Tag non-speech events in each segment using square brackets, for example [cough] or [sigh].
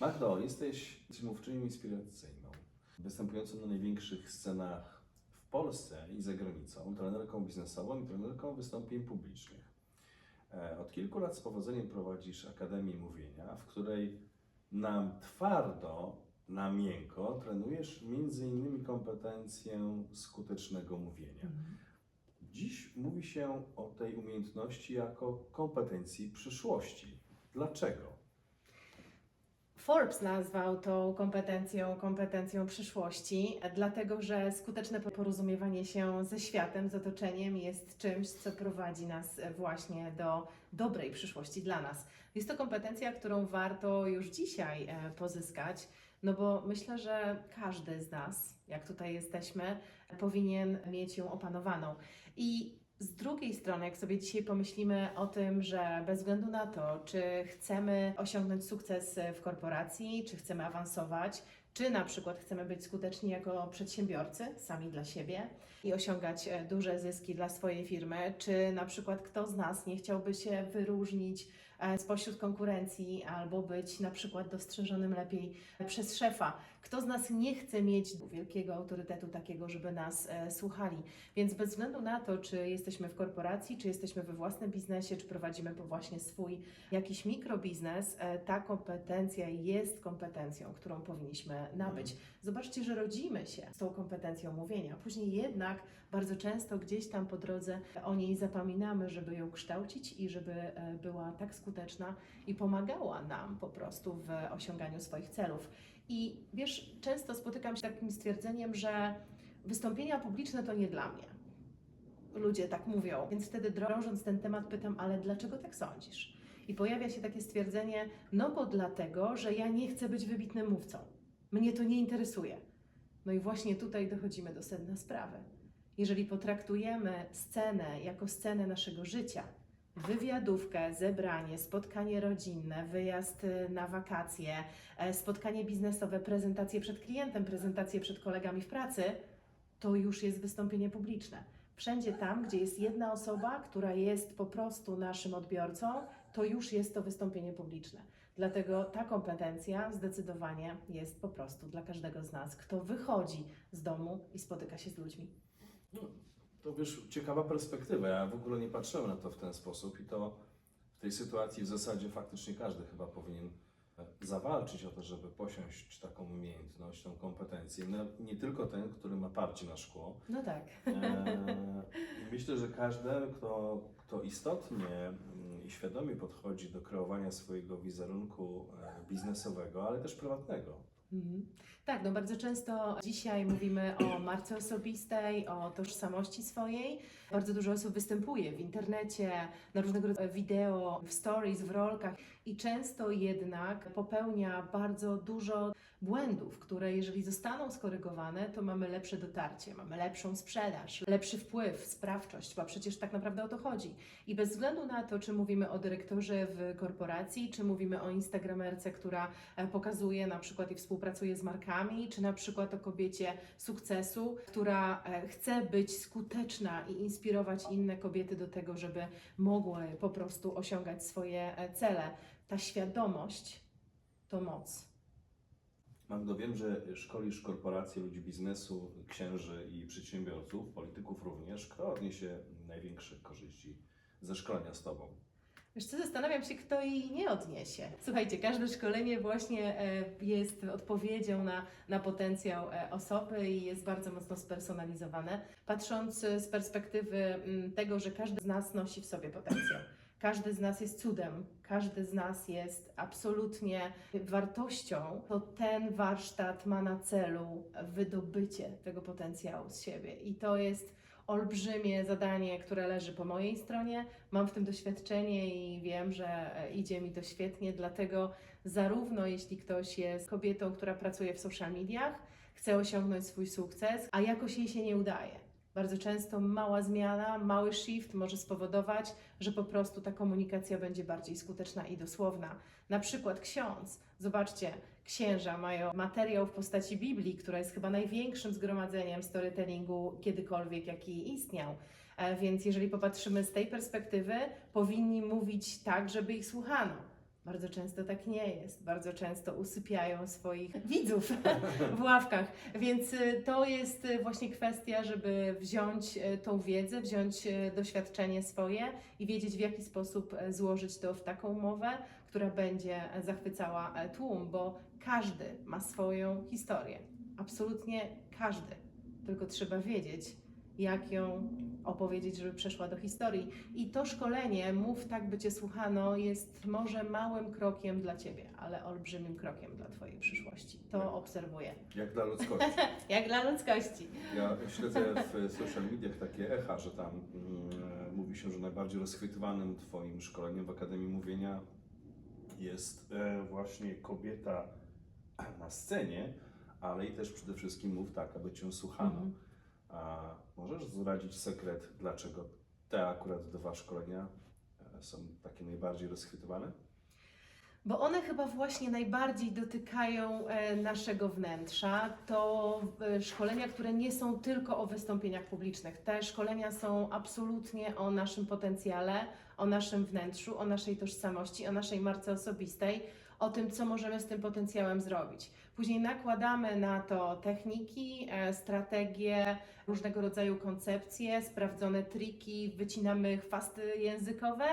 Magdo, jesteś mówczynią inspiracyjną, występującą na największych scenach w Polsce i za granicą, trenerką biznesową i trenerką wystąpień publicznych. E, Od kilku lat z powodzeniem prowadzisz Akademię Mówienia, w której na twardo, na miękko trenujesz innymi kompetencję skutecznego mówienia. Dziś mówi się o tej umiejętności jako kompetencji przyszłości. Dlaczego? Forbes nazwał tą kompetencją kompetencją przyszłości, dlatego że skuteczne porozumiewanie się ze światem, z otoczeniem jest czymś, co prowadzi nas właśnie do dobrej przyszłości dla nas. Jest to kompetencja, którą warto już dzisiaj e, pozyskać, no bo myślę, że każdy z nas, jak tutaj jesteśmy, powinien mieć ją opanowaną. I z drugiej strony, jak sobie dzisiaj pomyślimy o tym, że bez względu na to, czy chcemy osiągnąć sukces w korporacji, czy chcemy awansować, czy na przykład chcemy być skuteczni jako przedsiębiorcy, sami dla siebie i osiągać e, duże zyski dla swojej firmy, czy na przykład kto z nas nie chciałby się wyróżnić e, spośród konkurencji albo być na przykład dostrzeżonym lepiej przez szefa. Kto z nas nie chce mieć wielkiego autorytetu takiego, żeby nas e, słuchali. Więc bez względu na to, czy jesteśmy w korporacji, czy jesteśmy we własnym biznesie, czy prowadzimy po właśnie swój jakiś mikrobiznes, e, ta kompetencja jest kompetencją, którą powinniśmy nabyć. Zobaczcie, że rodzimy się z tą kompetencją mówienia. Później jednak bardzo często gdzieś tam po drodze o niej zapominamy, żeby ją kształcić i żeby e, była tak skuteczna i pomagała nam po prostu w osiąganiu swoich celów. I wiesz, często spotykam się z takim stwierdzeniem, że wystąpienia publiczne to nie dla mnie. Ludzie tak mówią, więc wtedy drążąc ten temat pytam, ale dlaczego tak sądzisz? I pojawia się takie stwierdzenie, no bo dlatego, że ja nie chcę być wybitnym mówcą. Mnie to nie interesuje. No i właśnie tutaj dochodzimy do sedna sprawy. Jeżeli potraktujemy scenę jako scenę naszego życia, wywiadówkę, zebranie, spotkanie rodzinne, wyjazd y, na wakacje, e, spotkanie biznesowe, prezentację przed klientem, prezentację przed kolegami w pracy, to już jest wystąpienie publiczne. Wszędzie tam, gdzie jest jedna osoba, która jest po prostu naszym odbiorcą, to już jest to wystąpienie publiczne. Dlatego ta kompetencja zdecydowanie jest po prostu dla każdego z nas, kto wychodzi z domu i spotyka się z ludźmi. To wiesz, ciekawa perspektywa. Ja w ogóle nie patrzyłem na to w ten sposób i to w tej sytuacji w zasadzie faktycznie każdy chyba powinien e, zawalczyć o to, żeby posiąść taką umiejętność, tą kompetencję. No, nie tylko ten, który ma parcie na szkło. No tak. E, myślę, że każdy, kto, kto istotnie mm, i świadomie podchodzi do kreowania swojego wizerunku e, biznesowego, ale też prywatnego, Mhm. Tak, no bardzo często dzisiaj mówimy o marce osobistej, o tożsamości swojej. Bardzo dużo osób występuje w internecie, na różnego rodzaju wideo, w stories, w rolkach i często jednak popełnia bardzo dużo błędów, które jeżeli zostaną skorygowane, to mamy lepsze dotarcie, mamy lepszą sprzedaż, lepszy wpływ, sprawczość, bo przecież tak naprawdę o to chodzi. I bez względu na to, czy mówimy o dyrektorze w korporacji, czy mówimy o instagramerce, która e, pokazuje na przykład i współpracuje z markami, czy na przykład o kobiecie sukcesu, która e, chce być skuteczna i inspirować inne kobiety do tego, żeby mogły po prostu osiągać swoje e, cele. Ta świadomość to moc. Magdo, wiem, że szkolisz korporacje, ludzi biznesu, księży i przedsiębiorców, polityków również. Kto odniesie największe korzyści ze szkolenia z Tobą? Wiesz co, zastanawiam się, kto jej nie odniesie. Słuchajcie, każde szkolenie właśnie e, jest odpowiedzią na, na potencjał e, osoby i jest bardzo mocno spersonalizowane. Patrząc z perspektywy mm, tego, że każdy z nas nosi w sobie potencjał. Każdy z nas jest cudem, każdy z nas jest absolutnie wartością, to ten warsztat ma na celu wydobycie tego potencjału z siebie. I to jest olbrzymie zadanie, które leży po mojej stronie. Mam w tym doświadczenie i wiem, że idzie mi to świetnie, dlatego zarówno jeśli ktoś jest kobietą, która pracuje w social mediach, chce osiągnąć swój sukces, a jakoś jej się nie udaje. Bardzo często mała zmiana, mały shift może spowodować, że po prostu ta komunikacja będzie bardziej skuteczna i dosłowna. Na przykład ksiądz. Zobaczcie, księża mają materiał w postaci Biblii, która jest chyba największym zgromadzeniem storytellingu kiedykolwiek, jaki istniał. E, Więc jeżeli popatrzymy z tej perspektywy, powinni mówić tak, żeby ich słuchano. Bardzo często tak nie jest. Bardzo często usypiają swoich widzów [laughs] w ławkach. Więc y, to jest y, właśnie kwestia, żeby wziąć y, tą wiedzę, wziąć doświadczenie swoje i wiedzieć, w jaki sposób e, złożyć to w taką mowę, która będzie e, zachwycała e, tłum, bo każdy ma swoją historię. Absolutnie każdy. Tylko trzeba wiedzieć, jak ją opowiedzieć, żeby przeszła do historii. I to szkolenie, mów tak, by Cię słuchano, jest może małym krokiem dla Ciebie, ale olbrzymim krokiem dla Twojej przyszłości. To obserwuję. Jak dla ludzkości. [laughs] Jak dla ludzkości. Ja śledzę w social mediach takie echa, że tam mm, mówi się, że najbardziej rozchwytywanym Twoim szkoleniem w Akademii Mówienia jest e, właśnie kobieta na scenie, ale i też przede wszystkim mów tak, aby Cię słuchano. Mhm. A możesz zdradzić sekret, dlaczego te akurat dwa szkolenia e, są takie najbardziej rozchwytywane? Bo one chyba właśnie najbardziej dotykają e, naszego wnętrza. To e, szkolenia, które nie są tylko o wystąpieniach publicznych. Te szkolenia są absolutnie o naszym potencjale, o naszym wnętrzu, o naszej tożsamości, o naszej marce osobistej, o tym, co możemy z tym potencjałem zrobić. Później nakładamy na to techniki, e, strategie, różnego rodzaju koncepcje, sprawdzone triki, wycinamy chwasty językowe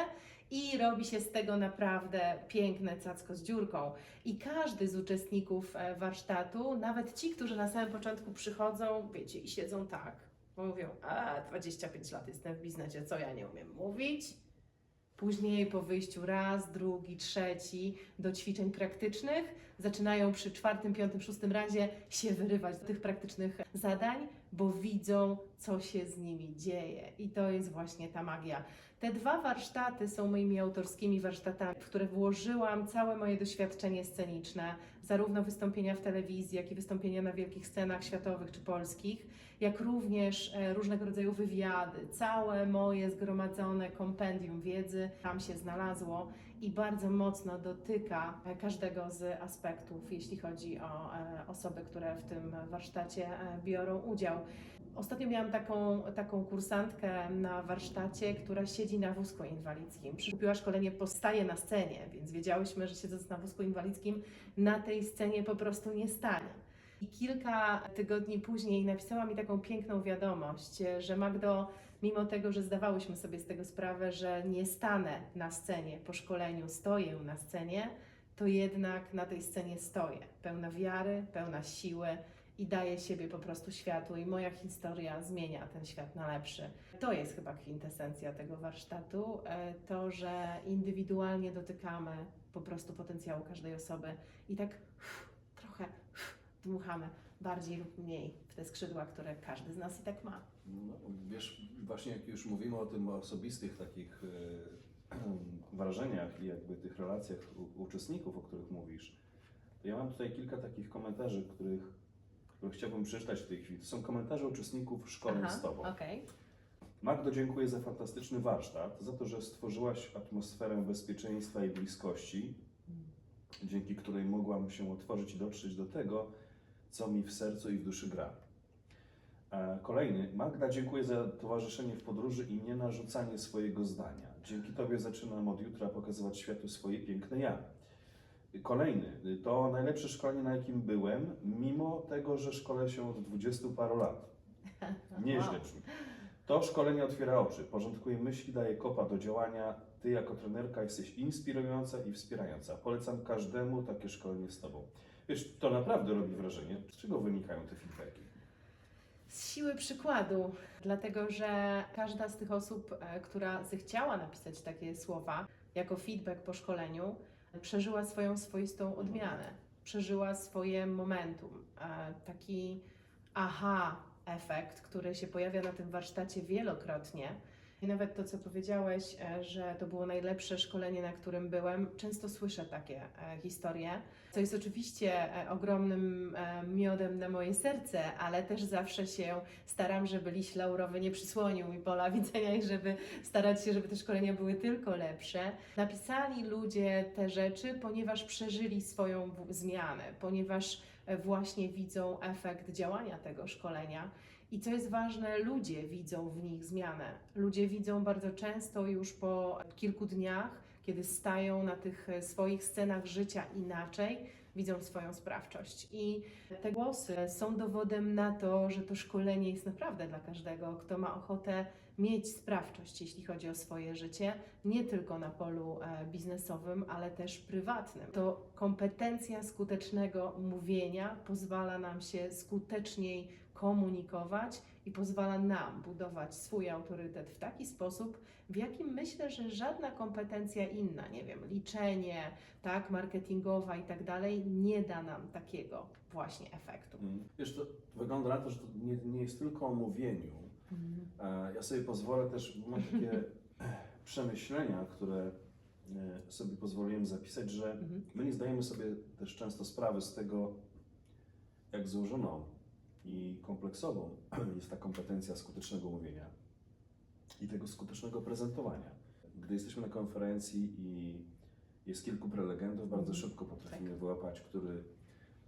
i robi się z tego naprawdę piękne cacko z dziurką. I każdy z uczestników e, warsztatu, nawet ci, którzy na samym początku przychodzą, wiecie, i siedzą tak, mówią, a 25 lat jestem w biznesie, co ja nie umiem mówić? Później po wyjściu raz, drugi, trzeci do ćwiczeń praktycznych zaczynają przy czwartym, piątym, szóstym razie się wyrywać do tych praktycznych zadań, bo widzą, co się z nimi dzieje. I to jest właśnie ta magia. Te dwa warsztaty są moimi autorskimi warsztatami, w które włożyłam całe moje doświadczenie sceniczne, zarówno wystąpienia w telewizji, jak i wystąpienia na wielkich scenach światowych czy polskich, jak również e, różnego rodzaju wywiady. Całe moje zgromadzone kompendium wiedzy tam się znalazło i bardzo mocno dotyka e, każdego z aspektów, jeśli chodzi o e, osoby, które w tym warsztacie biorą udział. Ostatnio miałam taką, taką kursantkę na warsztacie, która siedzi na wózku inwalidzkim. Kupiła szkolenie Postaje na scenie, więc wiedziałyśmy, że siedząc na wózku inwalidzkim na tej scenie po prostu nie stanie. I kilka tygodni później napisała mi taką piękną wiadomość, że Magdo, mimo tego, że zdawałyśmy sobie z tego sprawę, że nie stanę na scenie po szkoleniu, stoję na scenie, to jednak na tej scenie stoję. Pełna wiary, pełna siły i daję siebie po prostu światu. I moja historia zmienia ten świat na lepszy. To jest chyba kwintesencja tego warsztatu, e, to, że indywidualnie dotykamy po prostu potencjału każdej osoby i tak trochę dmuchamy bardziej lub mniej w te skrzydła, które każdy z nas i tak ma. No, wiesz, właśnie jak już mówimy o tym osobistych takich e, [clears throat] wrażeniach i jakby tych relacjach uczestników, o których mówisz, to ja mam tutaj kilka takich komentarzy, których, które chciałbym przeczytać w tej chwili. To są komentarze uczestników szkoleń z Tobą. okej. Magdo, dziękuję za fantastyczny warsztat, za to, że stworzyłaś atmosferę bezpieczeństwa i bliskości, dzięki której mogłam się otworzyć i dotrzeć do tego, co mi w sercu i w duszy gra. E, Kolejny. Magda, dziękuję za towarzyszenie w podróży i nie narzucanie swojego zdania. Dzięki Tobie zaczynam od jutra pokazywać światu swoje piękne ja. Kolejny. To najlepsze szkolenie, na jakim byłem, mimo tego, że szkolę się od 20 paru lat. [laughs] Nieźle brzmi. To szkolenie otwiera oczy, porządkuje myśli, daje kopa do działania. Ty jako trenerka jesteś inspirująca i wspierająca. Polecam każdemu takie szkolenie z Tobą. Wiesz, to naprawdę robi wrażenie. Z czego wynikają te feedbacki? Z siły przykładu, dlatego że każda z tych osób, e, która zechciała napisać takie słowa jako feedback po szkoleniu, przeżyła swoją swoistą odmianę, przeżyła swoje momentum, taki aha efekt, który się pojawia na tym warsztacie wielokrotnie. I nawet to, co powiedziałeś, e, że to było najlepsze szkolenie, na którym byłem, często słyszę takie e, historie, co jest oczywiście e, ogromnym miodem na moje serce, ale też zawsze się staram, żeby liść laurowy nie przysłonił mi pola [laughs] widzenia i żeby starać się, żeby te szkolenia były tylko lepsze. Napisali ludzie te rzeczy, ponieważ przeżyli swoją zmianę, ponieważ właśnie widzą efekt działania tego szkolenia. I co jest ważne, ludzie widzą w nich zmianę. Ludzie widzą bardzo często już po kilku dniach, kiedy stają na tych e, swoich scenach życia inaczej, widzą swoją sprawczość. I te głosy są dowodem na to, że to szkolenie jest naprawdę dla każdego, kto ma ochotę mieć sprawczość, jeśli chodzi o swoje życie, nie tylko na polu e, biznesowym, ale też prywatnym. To kompetencja skutecznego mówienia pozwala nam się skuteczniej komunikować i pozwala nam budować swój autorytet w taki sposób, w jakim myślę, że żadna kompetencja inna, nie wiem, liczenie, tak, marketingowa i tak dalej, nie da nam takiego właśnie efektu. Mm. Wiesz, to wygląda na to, że to nie, nie jest tylko o mówieniu. E, Ja sobie pozwolę też, bo mam takie [laughs] przemyślenia, które e, sobie pozwoliłem zapisać, że Mhm. my nie zdajemy sobie też często sprawy z tego, jak złożoną i kompleksową [clears throat] jest ta kompetencja skutecznego mówienia i tego skutecznego prezentowania. Gdy jesteśmy na konferencji i jest kilku prelegentów, bardzo Mhm. szybko potrafimy wyłapać, który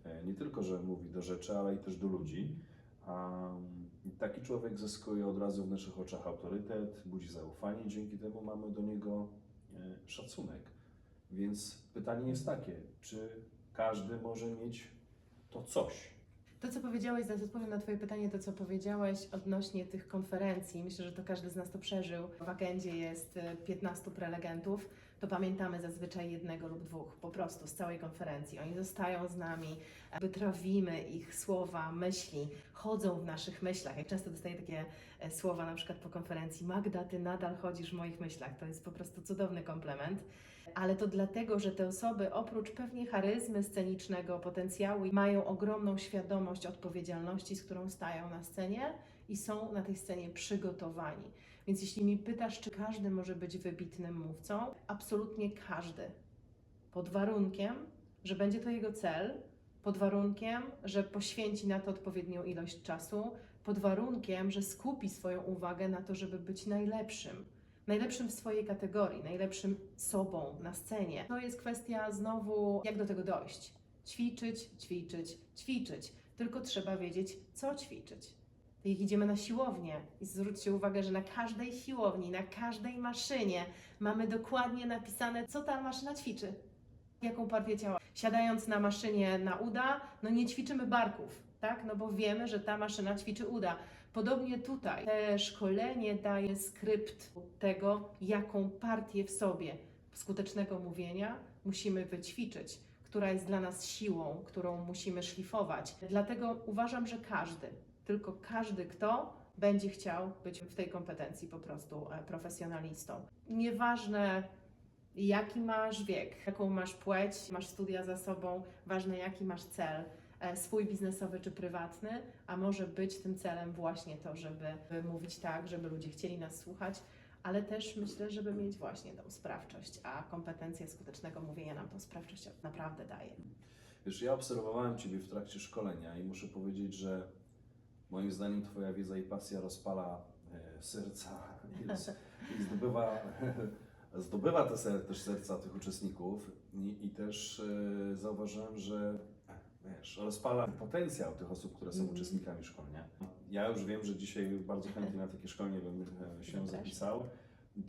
e, nie tylko, że mówi do rzeczy, ale i też do ludzi. A taki człowiek zyskuje od razu w naszych oczach autorytet, budzi zaufanie, dzięki temu mamy do niego e, szacunek. Więc pytanie jest takie, czy każdy może mieć to coś? To, co powiedziałeś, zaraz odpowiem na Twoje pytanie, to, co powiedziałeś odnośnie tych konferencji. Myślę, że to każdy z nas to przeżył. W agendzie jest e, 15 prelegentów, to pamiętamy zazwyczaj jednego lub dwóch, po prostu z całej konferencji. Oni zostają z nami, jakby trawimy ich słowa, myśli, chodzą w naszych myślach. Jak często dostaję takie e, słowa na przykład po konferencji, Magda, Ty nadal chodzisz w moich myślach. To jest po prostu cudowny komplement ale to dlatego, że te osoby oprócz pewnie charyzmy scenicznego potencjału mają ogromną świadomość odpowiedzialności, z którą stają na scenie i są na tej scenie przygotowani. Więc jeśli mi pytasz, czy każdy może być wybitnym mówcą, absolutnie każdy. Pod warunkiem, że będzie to jego cel, pod warunkiem, że poświęci na to odpowiednią ilość czasu, pod warunkiem, że skupi swoją uwagę na to, żeby być najlepszym najlepszym w swojej kategorii, najlepszym sobą na scenie. To jest kwestia znowu, jak do tego dojść. Ćwiczyć, ćwiczyć, ćwiczyć. Tylko trzeba wiedzieć, co ćwiczyć. Jak idziemy na siłownię i zwróćcie uwagę, że na każdej siłowni, na każdej maszynie mamy dokładnie napisane, co ta maszyna ćwiczy. Jaką partię ciała. Siadając na maszynie na uda, no nie ćwiczymy barków, tak? No bo wiemy, że ta maszyna ćwiczy uda. Podobnie tutaj. Te szkolenie daje skrypt tego, jaką partię w sobie skutecznego mówienia musimy wyćwiczyć, która jest dla nas siłą, którą musimy szlifować. Dlatego uważam, że każdy, tylko każdy, kto będzie chciał być w tej kompetencji po prostu e, profesjonalistą. Nieważne, jaki masz wiek, jaką masz płeć, masz studia za sobą, ważne jaki masz cel e, swój biznesowy czy prywatny, a może być tym celem właśnie to, żeby mówić tak, żeby ludzie chcieli nas słuchać, ale też myślę, żeby mieć właśnie tą sprawczość, a kompetencja skutecznego mówienia nam tą sprawczość naprawdę daje. Wiesz, ja obserwowałem Ciebie w trakcie szkolenia i muszę powiedzieć, że moim zdaniem Twoja wiedza i pasja rozpala e, serca [laughs] i, z- i zdobywa, [laughs] zdobywa te ser, też serca tych uczestników i, i też e, zauważyłem, że wiesz, rozpala potencjał tych osób, które są Mhm. uczestnikami szkolenia. Ja już wiem, że dzisiaj bardzo chętnie na takie szkolenie bym e, się Zapraszam. zapisał.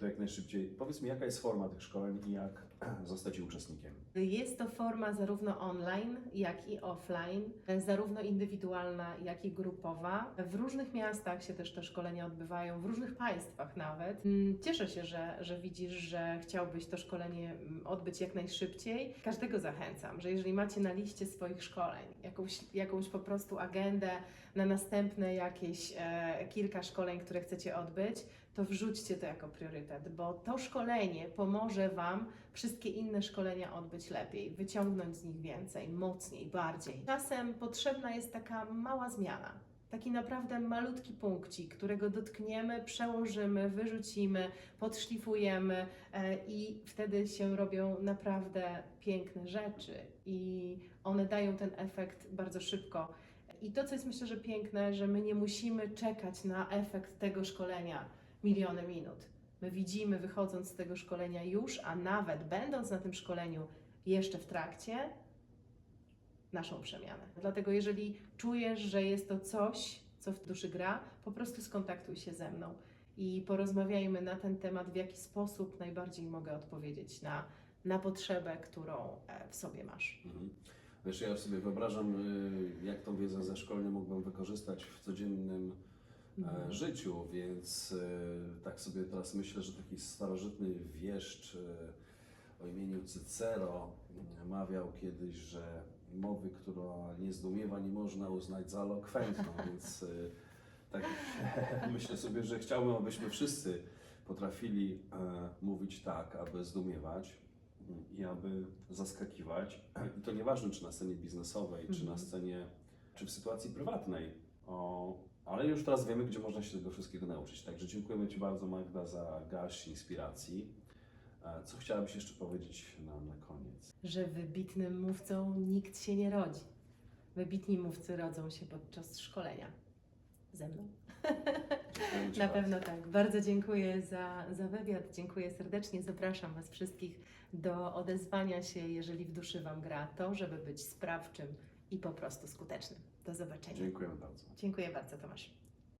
To jak najszybciej. Powiedz mi, jaka jest forma tych szkoleń i jak [clears throat] zostać uczestnikiem? Jest to forma zarówno online, jak i offline, zarówno indywidualna, jak i grupowa. W różnych miastach się też te szkolenia odbywają, w różnych państwach nawet. Mm, Cieszę się, że, że widzisz, że chciałbyś to szkolenie mm, odbyć jak najszybciej. Każdego zachęcam, że jeżeli macie na liście swoich szkoleń jakąś, jakąś po prostu agendę na następne jakieś e, kilka szkoleń, które chcecie odbyć, to wrzućcie to jako priorytet, bo to szkolenie pomoże Wam wszystkie inne szkolenia odbyć lepiej, wyciągnąć z nich więcej, mocniej, bardziej. Czasem potrzebna jest taka mała zmiana. Taki naprawdę malutki punkcik, którego dotkniemy, przełożymy, wyrzucimy, podszlifujemy e, i wtedy się robią naprawdę piękne rzeczy i one dają ten efekt bardzo szybko. I to, co jest myślę, że piękne, że my nie musimy czekać na efekt tego szkolenia miliony minut. My widzimy, wychodząc z tego szkolenia już, a nawet będąc na tym szkoleniu jeszcze w trakcie, naszą przemianę. Dlatego, jeżeli czujesz, że jest to coś, co w duszy gra, po prostu skontaktuj się ze mną. i porozmawiajmy na ten temat, w jaki sposób najbardziej mogę odpowiedzieć na, na potrzebę, którą e, w sobie masz. Mhm. Wiesz, ja sobie wyobrażam, y, jak tą wiedzę ze szkolenia mógłbym wykorzystać w codziennym Mhm. e, życiu, więc e, tak sobie teraz myślę, że taki starożytny wieszcz e, o imieniu Cycero mawiał kiedyś, że mowy, która nie zdumiewa, nie można uznać za elokwentną, [laughs] więc tak [laughs] myślę sobie, że chciałbym, abyśmy wszyscy potrafili e, mówić tak, aby zdumiewać i aby zaskakiwać. I to nieważne, czy na scenie biznesowej, czy na Mhm. scenie, czy w sytuacji prywatnej. O, ale już teraz wiemy, gdzie można się tego wszystkiego nauczyć. Także dziękujemy Ci bardzo, Magda, za garść inspiracji. E, Co chciałabyś jeszcze powiedzieć nam na koniec? Że wybitnym mówcą nikt się nie rodzi. Wybitni mówcy rodzą się podczas szkolenia. Ze mną. [laughs] Na pewno tak. Bardzo dziękuję za, za wywiad. Dziękuję serdecznie. Zapraszam Was wszystkich do odezwania się, jeżeli w duszy Wam gra to, żeby być sprawczym i po prostu skutecznym. Do zobaczenia. Dziękujemy bardzo. Dziękuję bardzo, Tomasz.